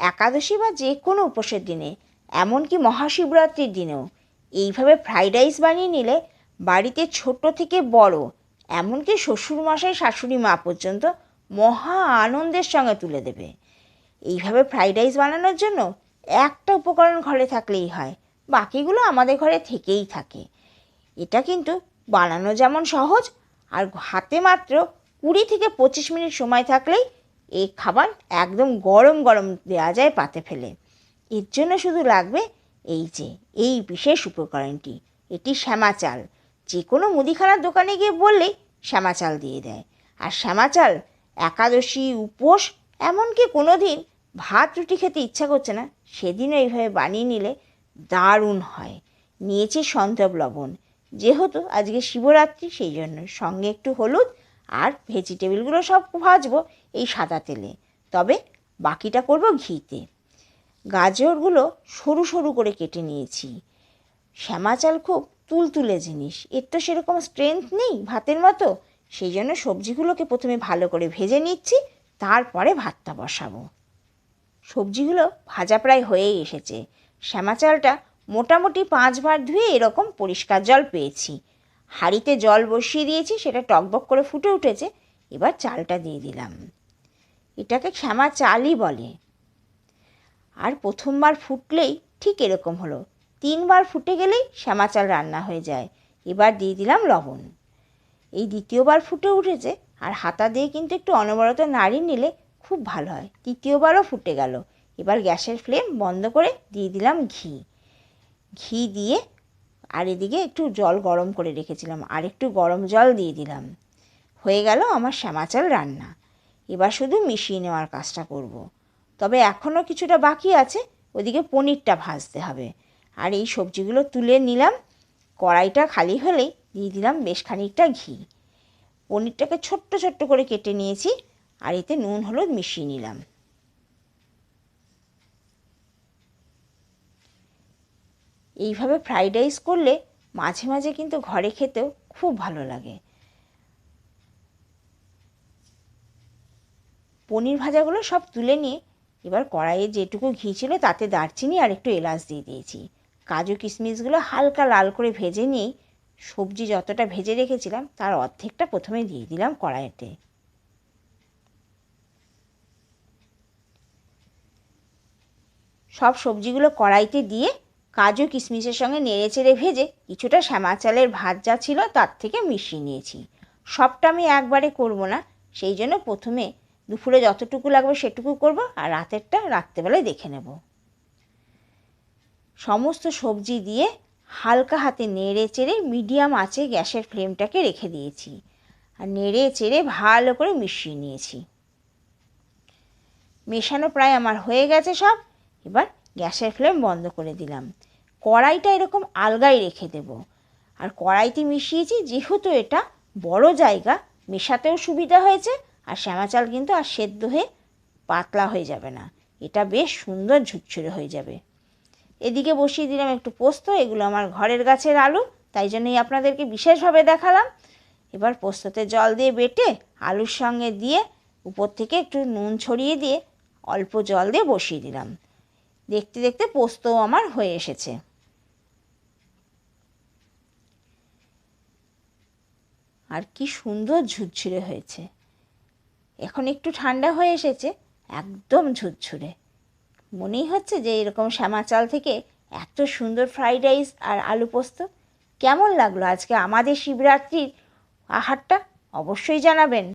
একাদশী বা যে কোনো উপোসের দিনে, এমনকি মহাশিবরাত্রির দিনেও। এইভাবে ফ্রাইড রাইস বানিয়ে নিলে বাড়িতে ছোট থেকে বড়, এমনকি শ্বশুরমশাই, শাশুড়ি মা পর্যন্ত মহা আনন্দের সঙ্গে তুলে দেবে। এইভাবে ফ্রাইড রাইস বানানোর জন্য একটা উপকরণ ঘরে থাকলেই হয়, বাকিগুলো আমাদের ঘরে থেকেই থাকে। এটা কিন্তু বানানো যেমন সহজ, আর হাতে মাত্র কুড়ি থেকে পঁচিশ মিনিট সময় থাকলেই এই খাবার একদম গরম গরম দেওয়া যায় পাতে ফেলে। এর জন্য শুধু লাগবে এই যে, এই বিশেষ উপকরণটি। এটি শ্যামা চাল। যে কোনো মুদিখানার দোকানে গিয়ে বললেই শ্যামা চাল দিয়ে দেয়। আর শ্যামা চাল, একাদশী, উপোস, এমনকি কোনো দিন ভাত, রুটি খেতে ইচ্ছা করছে না, সেদিনও এইভাবে বানিয়ে নিলে দারুণ হয়। নিয়েছি সন্তব লবণ। যেহেতু আজকে শিবরাত্রি, সেই জন্য সঙ্গে একটু হলুদ আর ভেজিটেবিলগুলো সব ভাজবো এই সাদা তেলে। তবে বাকিটা করব ঘিতে। গাজরগুলো সরু সরু করে কেটে নিয়েছি। শ্যামা চাল খুব তুলতুলে জিনিস। এর তো সেরকম স্ট্রেংথ নেই ভাতের মতো। সেই জন্য সবজিগুলোকে প্রথমে ভালো করে ভেজে নিচ্ছি, তারপরে ভাতটা বসাবো। সবজিগুলো ভাজা প্রায় হয়েই এসেছে। শ্যামা চালটা মোটামুটি পাঁচবার ধুয়ে এরকম পরিষ্কার জল পেয়েছি। হাঁড়িতে জল বসিয়ে দিয়েছি, সেটা টকবক করে ফুটে উঠেছে, এবার চালটা দিয়ে দিলাম। এটাকে শ্যামা চালই বলে। আর প্রথমবার ফুটলেই ঠিক এরকম হলো। তিনবার ফুটে গেলেই শ্যামা চাল রান্না হয়ে যায়। এবার দিয়ে দিলাম লবণ। এই দ্বিতীয়বার ফুটে উঠেছে, আর হাতা দিয়ে কিন্তু একটু অনবরত নাড়িয়ে নিলে খুব ভালো হয়। তৃতীয়বারও ফুটে গেল। এবার গ্যাসের ফ্লেম বন্ধ করে দিয়ে দিলাম ঘি। ঘি দিয়ে আর এদিকে একটু জল গরম করে রেখেছিলাম, আর একটু গরম জল দিয়ে দিলাম। হয়ে গেল আমার শ্যামা চাল রান্না। এবার শুধু মিশিয়ে নেওয়ার কাজটা করব। তবে এখনও কিছুটা বাকি আছে, ওদিকে পনিরটা ভাজতে হবে। আর এই সবজিগুলো তুলে নিলাম, কড়াইটা খালি হলেই দিয়ে দিলাম বেশ খানিকটা ঘি। পনিরটাকে ছোট্ট ছোট্ট করে কেটে নিয়েছি, আর এতে নুন, হলুদ মিশিয়ে নিলাম। এইভাবে ফ্রাইড রাইস করলে মাঝে মাঝে কিন্তু ঘরে খেতেও খুব ভালো লাগে। পনির ভাজাগুলো সব তুলে নিয়ে এবার কড়াইয়ে যেটুকু ঘি ছিল তাতে দারচিনি আর একটু এলাচ দিয়ে দিয়েছি। কাজু কিশমিশগুলো হালকা লাল করে ভেজে নিয়েই সবজি যতটা ভেজে রেখেছিলাম তার অর্ধেকটা প্রথমে দিয়ে দিলাম কড়াইতে। সব সবজিগুলো কড়াইতে দিয়ে কাজু কিশমিশের সঙ্গে নেড়ে চেড়ে ভেজে কিছুটা শ্যামা চালের ভাত যা ছিল তার থেকে মিশিয়ে নিয়েছি। সবটা আমি একবারে করব না, সেই জন্য প্রথমে দুপুরে যতটুকু লাগবে সেটুকু করব আর রাতেরটা রাত্রেবেলায় দেখে নেব। সমস্ত সবজি দিয়ে হালকা হাতে নেড়ে চেড়ে মিডিয়াম আঁচে গ্যাসের ফ্লেমটাকে রেখে দিয়েছি আর নেড়ে চেড়ে ভালো করে মিশিয়ে নিয়েছি। মেশানো প্রায় আমার হয়ে গেছে সব, এবার গ্যাসের ফ্লেম বন্ধ করে দিলাম। কড়াইটা এরকম আলগায় রেখে দেব। আর কড়াইতে মিশিয়েছি যেহেতু এটা বড় জায়গা, মেশাতেও সুবিধা হয়েছে, আর শ্যামা চাল কিন্তু আর সেদ্ধ হয়ে পাতলা হয়ে যাবে না। এটা বেশ সুন্দর ঝুরঝুরে হয়ে যাবে। এদিকে বসিয়ে দিলাম একটু পোস্ত, এগুলো আমার ঘরের গাছের আলু, তাই জন্যই আপনাদেরকে বিশেষভাবে দেখালাম। এবার পোস্ততে জল দিয়ে বেটে আলুর সঙ্গে দিয়ে উপর থেকে একটু নুন ছড়িয়ে দিয়ে অল্প জল দিয়ে বসিয়ে দিলাম। দেখতে দেখতে পোস্তও আমার হয়ে এসেছে। আর কি সুন্দর ঝুরঝুরে হয়েছে। এখন একটু ঠান্ডা হয়ে এসেছে, একদম ঝুরঝুরে। মনেই হচ্ছে যে এরকম শ্যামা চাল থেকে এত সুন্দর ফ্রাইড রাইস আর আলু পোস্ত কেমন লাগল? আজকে আমাদের শিবরাত্রির আহারটা অবশ্যই জানাবেন।